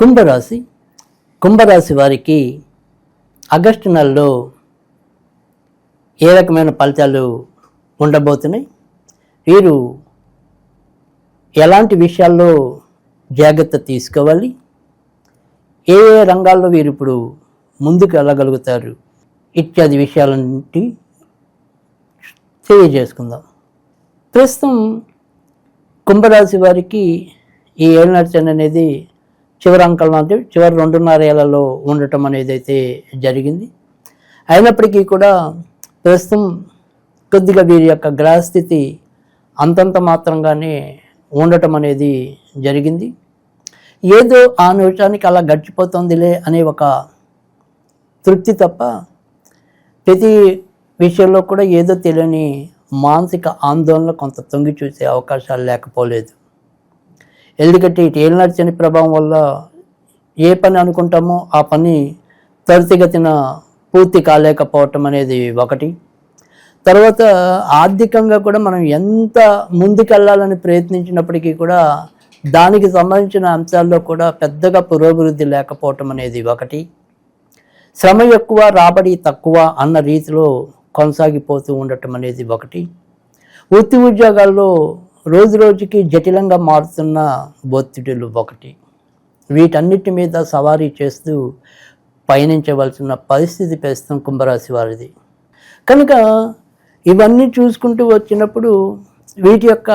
కుంభరాశి. కుంభరాశి వారికి ఆగస్టు నెలలో ఏ రకమైన ఫలితాలు ఉండబోతున్నాయి? వీరు ఎలాంటి విషయాల్లో జాగ్రత్త తీసుకోవాలి? ఏ ఏ రంగాల్లో వీరు ఇప్పుడు ముందుకు వెళ్ళగలుగుతారు? ఇత్యాది విషయాలన్నింటి తెలియజేసుకుందాం. ప్రస్తుతం కుంభరాశి వారికి ఈ ఏళ్ళనర్చన అనేది చివరి అంకలం అంటే చివరి రెండున్నర ఏళ్ళలో ఉండటం అనేది అయితే జరిగింది. అయినప్పటికీ కూడా ప్రస్తుతం కొద్దిగా వీరి యొక్క గ్రహస్థితి అంతంత మాత్రంగానే ఉండటం అనేది జరిగింది. ఏదో ఆ నిమిషానికి అలా గడిచిపోతుందిలే అనే ఒక తృప్తి తప్ప ప్రతి విషయంలో కూడా ఏదో తెలియని మానసిక ఆందోళన కొంత తొంగి చూసే అవకాశాలు లేకపోలేదు. ఎందుకంటే ఇటు ఏలినర్చని ప్రభావం వల్ల ఏ పని అనుకుంటామో ఆ పని త్వరితగతిన పూర్తి కాలేకపోవటం అనేది ఒకటి. తర్వాత ఆర్థికంగా కూడా మనం ఎంత ముందుకెళ్ళాలని ప్రయత్నించినప్పటికీ కూడా దానికి సంబంధించిన అంశాల్లో కూడా పెద్దగా పురోభివృద్ధి లేకపోవటం అనేది ఒకటి. శ్రమ ఎక్కువ రాబడి తక్కువ అన్న రీతిలో కొనసాగిపోతూ ఉండటం అనేది ఒకటి. వృత్తి ఉద్యోగాల్లో రోజు రోజుకి జటిలంగా మారుతున్న ఒత్తిడులు ఒకటి. వీటన్నిటి మీద సవారీ చేస్తూ పయనించవలసిన పరిస్థితి ప్రస్తుతం కుంభరాశి వారిది. కనుక ఇవన్నీ చూసుకుంటూ వచ్చినప్పుడు వీటి యొక్క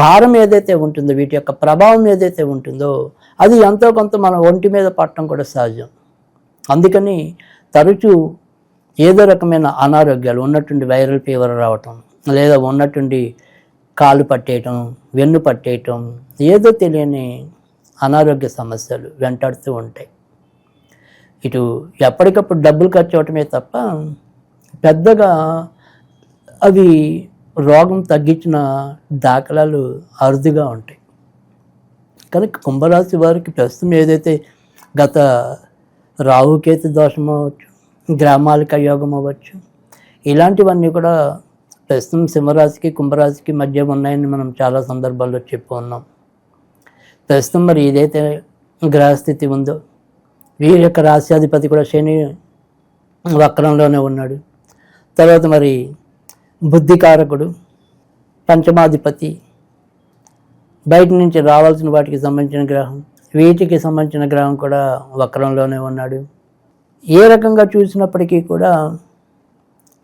భారం ఏదైతే ఉంటుందో వీటి యొక్క ప్రభావం ఏదైతే ఉంటుందో అది ఎంతో కొంత మన ఒంటి మీద పట్టడం కూడా సహజం. అందుకని తరచూ ఏదో రకమైన అనారోగ్యాలు ఉన్నట్టుండి వైరల్ ఫీవర్ రావటం లేదా ఉన్నట్టుండి కాలు పట్టేయటం వెన్ను పట్టేయటం ఏదో తెలియని అనారోగ్య సమస్యలు వెంటాడుతూ ఉంటాయి. ఇటు ఎప్పటికప్పుడు డబ్బులు ఖర్చు అవటమే తప్ప పెద్దగా అవి రోగం తగ్గించిన దాఖలాలు అరుదుగా ఉంటాయి. కనుక కుంభరాశి వారికి ప్రస్తుతం ఏదైతే గత రాహుకేతు దోషం అవ్వచ్చు గ్రామాలకు అయోగం అవ్వచ్చు ఇలాంటివన్నీ కూడా ప్రస్తుతం సింహరాశికి కుంభరాశికి మధ్య ఉన్నాయని మనం చాలా సందర్భాల్లో చెప్పు ఉన్నాం. ప్రస్తుతం మరి ఏదైతే గ్రహస్థితి ఉందో వీరి యొక్క రాశ్యాధిపతి కూడా శని వక్రంలోనే ఉన్నాడు. తర్వాత మరి బుద్ధికారకుడు పంచమాధిపతి బయట నుంచి రావాల్సిన వాటికి సంబంధించిన గ్రహం వీటికి సంబంధించిన గ్రహం కూడా వక్రంలోనే ఉన్నాడు. ఏ రకంగా చూసినప్పటికీ కూడా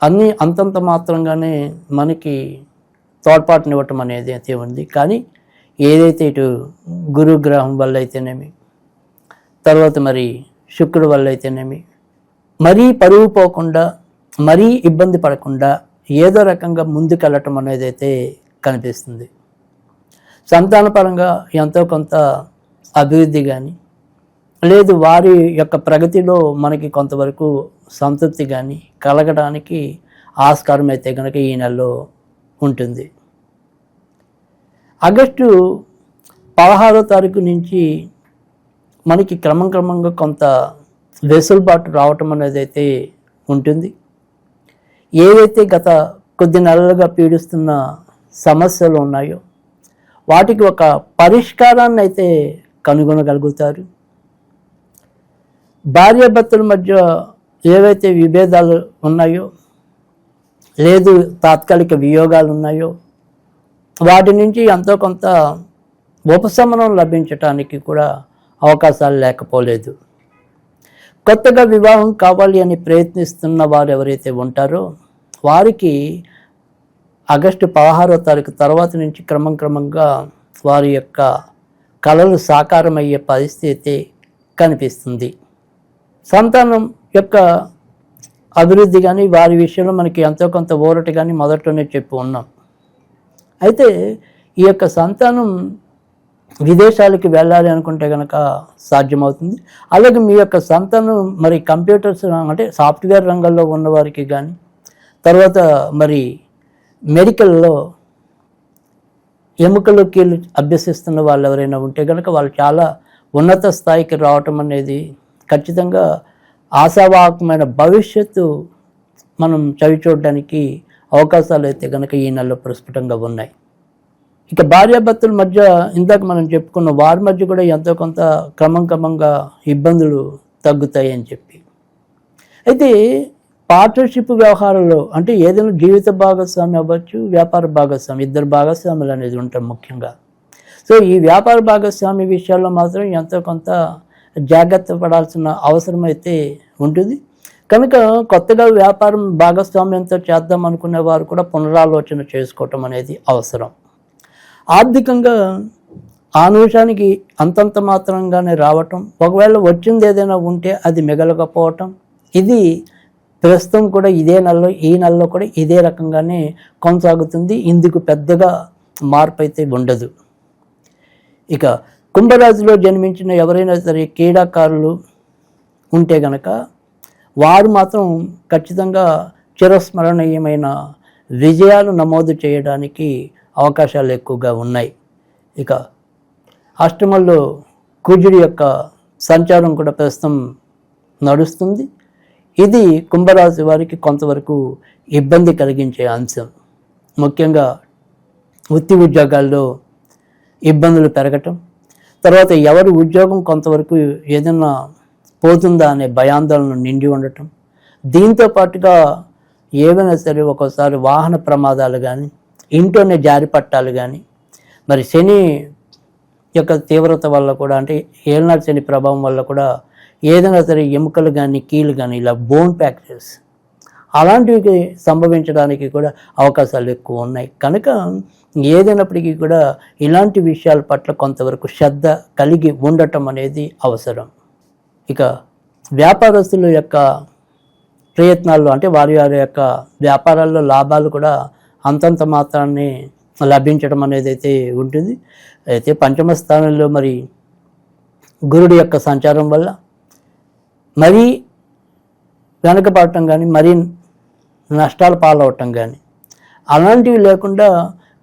అన్నీ అంతంత మాత్రంగానే మనకి తోడ్పాటునివ్వటం అనేది అయితే ఉంది కానీ ఏదైతే ఇటు గురుగ్రహం వల్ల అయితేనేమి తర్వాత మరి శుక్రుడు వల్ల అయితేనేమి మరీ పరువు పోకుండా మరీ ఇబ్బంది పడకుండా ఏదో రకంగా ముందుకెళ్ళటం అనేది అయితే కనిపిస్తుంది. సంతానపరంగా ఎంతో కొంత అభివృద్ధి కానీ లేదు వారి యొక్క ప్రగతిలో మనకి కొంతవరకు సంతృప్తి కానీ కలగడానికి ఆస్కారం అయితే కనుక ఈ నెలలో ఉంటుంది. ఆగస్టు పదహారో తారీఖు నుంచి మనకి క్రమం క్రమంగా కొంత వెసులుబాటు రావటం అనేది అయితే ఉంటుంది. ఏదైతే గత కొద్ది నెలలుగా పీడిస్తున్న సమస్యలు ఉన్నాయో వాటికి ఒక పరిష్కారాన్ని అయితే కనుగొనగలుగుతారు. భార్యాభర్తల మధ్య ఏవైతే విభేదాలు ఉన్నాయో లేదు తాత్కాలిక వియోగాలు ఉన్నాయో వాటి నుంచి ఎంతో కొంత ఉపశమనం లభించటానికి కూడా అవకాశాలు లేకపోలేదు. కొత్తగా వివాహం కావాలి అని ప్రయత్నిస్తున్న వారు ఎవరైతే ఉంటారో వారికి ఆగస్టు పదహారో తారీఖు తర్వాత నుంచి క్రమం క్రమంగా వారి యొక్క కళలు సాకారమయ్యే పరిస్థితి కనిపిస్తుంది. సంతానం యొక్క అభివృద్ధి కానీ వారి విషయంలో మనకి ఎంతో కొంత ఊరట కానీ మొదట్లోనే చెప్పి ఉన్నాం. అయితే ఈ యొక్క సంతానం విదేశాలకి వెళ్ళాలి అనుకుంటే కనుక సాధ్యమవుతుంది. అలాగే మీ యొక్క సంతానం మరి కంప్యూటర్స్ అంటే సాఫ్ట్వేర్ రంగంలో ఉన్నవారికి కానీ తర్వాత మరి మెడికల్లో ఎముకలు కీళ్ళు అభ్యసిస్తున్న వాళ్ళు ఎవరైనా ఉంటే కనుక వాళ్ళు చాలా ఉన్నత స్థాయికి రావటం అనేది ఖచ్చితంగా ఆశావాహకమైన భవిష్యత్తు మనం చవి చూడడానికి అవకాశాలు అయితే కనుక ఈ నెలలో ప్రస్ఫుటంగా ఉన్నాయి. ఇక భార్యాభర్తల మధ్య ఇందాక మనం చెప్పుకున్న వారి మధ్య కూడా ఎంతో కొంత క్రమం క్రమంగా ఇబ్బందులు తగ్గుతాయి అని చెప్పి. అయితే పార్ట్నర్షిప్ వ్యవహారంలో అంటే ఏదైనా జీవిత భాగస్వామి అవ్వచ్చు వ్యాపార భాగస్వామి ఇద్దరు భాగస్వాములు అనేది ఉంటాం ముఖ్యంగా. సో ఈ వ్యాపార భాగస్వామి విషయాల్లో మాత్రం ఎంతో కొంత జాగ్రత్త పడాల్సిన అవసరం అయితే ఉంటుంది. కనుక కొత్తగా వ్యాపారం భాగస్వామ్యంతో చేద్దాం అనుకునే వారు కూడా పునరాలోచన చేసుకోవటం అనేది అవసరం. ఆర్థికంగా ఆ నిమిషానికి అంతంత మాత్రంగానే రావటం ఒకవేళ వచ్చింది ఏదైనా ఉంటే అది మిగలకపోవటం ఇది ప్రస్తుతం కూడా ఇదే నెలలో ఈ నెలలో కూడా ఇదే రకంగానే కొనసాగుతుంది. ఇందుకు పెద్దగా మార్పు అయితే ఉండదు. ఇక కుంభరాశిలో జన్మించిన ఎవరైనా సరే క్రీడాకారులు ఉంటే గనక వారు మాత్రం ఖచ్చితంగా చిరస్మరణీయమైన విజయాలు నమోదు చేయడానికి అవకాశాలు ఎక్కువగా ఉన్నాయి. ఇక అష్టమంలో కుజుడి యొక్క సంచారం కూడా ప్రస్తుతం నడుస్తుంది. ఇది కుంభరాశి వారికి కొంతవరకు ఇబ్బంది కలిగించే అంశం. ముఖ్యంగా వృత్తి ఉద్యోగాల్లో ఇబ్బందులు పెరగటం తర్వాత ఎవరి ఉద్యోగం కొంతవరకు ఏదైనా పోతుందా అనే భయాందోళన నిండి ఉండటం. దీంతో పాటుగా ఏవైనా సరే ఒక్కోసారి వాహన ప్రమాదాలు కానీ ఇంట్లోనే జారి పట్టాలు కానీ మరి శని యొక్క తీవ్రత వల్ల కూడా అంటే ఏలనాడు శని ప్రభావం వల్ల కూడా ఏదైనా సరే ఎముకలు కానీ కీలు కానీ ఇలా బోన్ ఫ్యాక్టరీస్ అలాంటివి సంభవించడానికి కూడా అవకాశాలు ఎక్కువ ఉన్నాయి. కనుక ఏదైనప్పటికీ కూడా ఇలాంటి విషయాల పట్ల కొంతవరకు శ్రద్ధ కలిగి ఉండటం అనేది అవసరం. ఇక వ్యాపారస్తుల యొక్క ప్రయత్నాల్లో అంటే వారి వారి యొక్క వ్యాపారాల్లో లాభాలు కూడా అంతంత మాత్రాన్ని లభించడం అనేది అయితే ఉంటుంది. అయితే పంచమ స్థానంలో మరి గురుడి యొక్క సంచారం వల్ల మరీ వెనకపడటం కానీ మరీ నష్టాలు పాలవటం కానీ అలాంటివి లేకుండా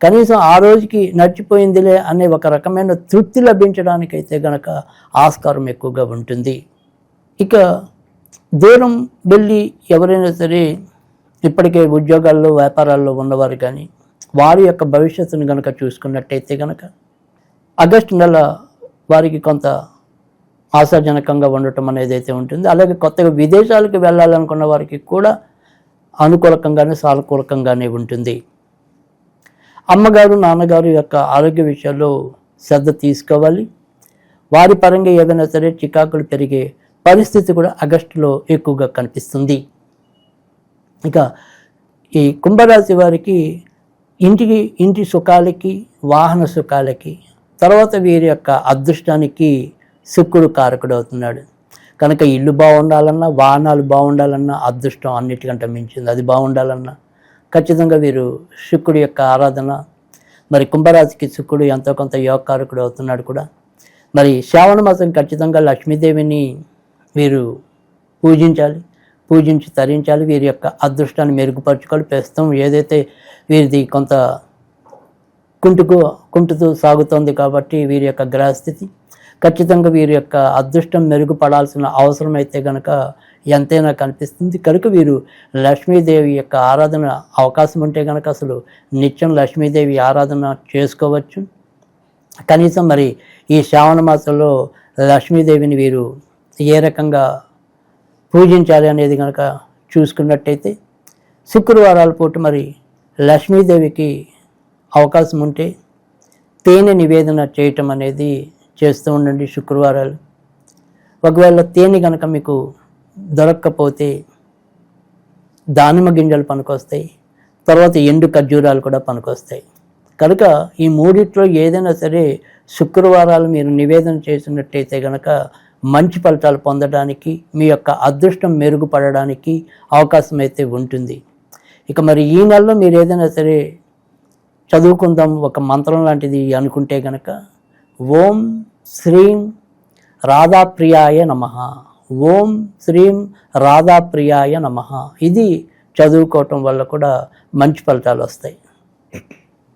కనీసం ఆ రోజుకి నడిచిపోయిందిలే అనే ఒక రకమైన తృప్తి లభించడానికైతే గనక ఆస్కారం ఎక్కువగా ఉంటుంది. ఇక దూరం వెళ్ళి ఎవరైనా సరే ఇప్పటికే ఉద్యోగాల్లో వ్యాపారాల్లో ఉన్నవారు కానీ వారి యొక్క భవిష్యత్తును కనుక చూసుకున్నట్టయితే కనుక ఆగస్టు నెల వారికి కొంత ఆశాజనకంగా ఉండటం అనేది అయితే ఉంటుంది. అలాగే కొత్తగా విదేశాలకు వెళ్ళాలనుకున్న వారికి కూడా అనుకూలకంగానే సానుకూలకంగానే ఉంటుంది. అమ్మగారు నాన్నగారు యొక్క ఆరోగ్య విషయాల్లో శ్రద్ధ తీసుకోవాలి. వారి పరంగా ఏదైనా సరే చికాకులు పెరిగే పరిస్థితి కూడా ఆగస్టులో ఎక్కువగా కనిపిస్తుంది. ఇక ఈ కుంభరాశి వారికి ఇంటికి ఇంటి సుఖాలకి వాహన సుఖాలకి తర్వాత వీరి యొక్క అదృష్టానికి శుక్రుడు కారకుడు అవుతున్నాడు. కనుక ఇల్లు బాగుండాలన్నా వాహనాలు బాగుండాలన్నా అదృష్టం అన్నిటికంటే మించింది. అది బాగుండాలన్నా ఖచ్చితంగా వీరు శుక్రుడి యొక్క ఆరాధన మరి కుంభరాశికి శుక్రుడు ఎంతో కొంత యోగకారకుడు అవుతున్నాడు కూడా. మరి శ్రావణ మాసం ఖచ్చితంగా లక్ష్మీదేవిని వీరు పూజించాలి పూజించి తరించాలి వీరి యొక్క అదృష్టాన్ని మెరుగుపరచుకోవాలి. ప్రస్తుతం ఏదైతే వీరిది కొంత కుంటుకు కుంటుతూ సాగుతోంది కాబట్టి వీరి యొక్క గ్రహస్థితి ఖచ్చితంగా వీరి యొక్క అదృష్టం మెరుగుపడాల్సిన అవసరం అయితే కనుక ఎంతైనా కనిపిస్తుంది. కనుక వీరు లక్ష్మీదేవి యొక్క ఆరాధన అవకాశం ఉంటే కనుక అసలు నిత్యం లక్ష్మీదేవి ఆరాధన చేసుకోవచ్చు. కనీసం మరి ఈ శ్రావణ మాసంలో లక్ష్మీదేవిని వీరు ఏ రకంగా పూజించాలి అనేది కనుక చూసుకున్నట్టయితే శుక్రవారాల పూట మరి లక్ష్మీదేవికి అవకాశం ఉంటే తేనె నివేదన చేయటం అనేది చేస్తూ ఉండండి శుక్రవారాలు. ఒకవేళ తేనె కనుక మీకు దొరక్కపోతే దానిమ్మ గింజలు పనికొస్తాయి. తర్వాత ఎండు ఖర్జూరాలు కూడా పనికొస్తాయి. కనుక ఈ మూడిట్లో ఏదైనా సరే శుక్రవారాలు మీరు నివేదన చేసినట్టయితే కనుక మంచి ఫలితాలు పొందడానికి మీ యొక్క అదృష్టం మెరుగుపడడానికి అవకాశం అయితే ఉంటుంది. ఇక మరి ఈ నెలలో మీరు ఏదైనా సరే చదువుకుందాం ఒక మంత్రం లాంటిది అనుకుంటే కనుక ఓం శ్రీం రాధాప్రియాయ నమ. ఓం శ్రీం రాధాప్రియాయ నమ. ఇది చదువుకోవటం వల్ల కూడా మంచి ఫలితాలు వస్తాయి.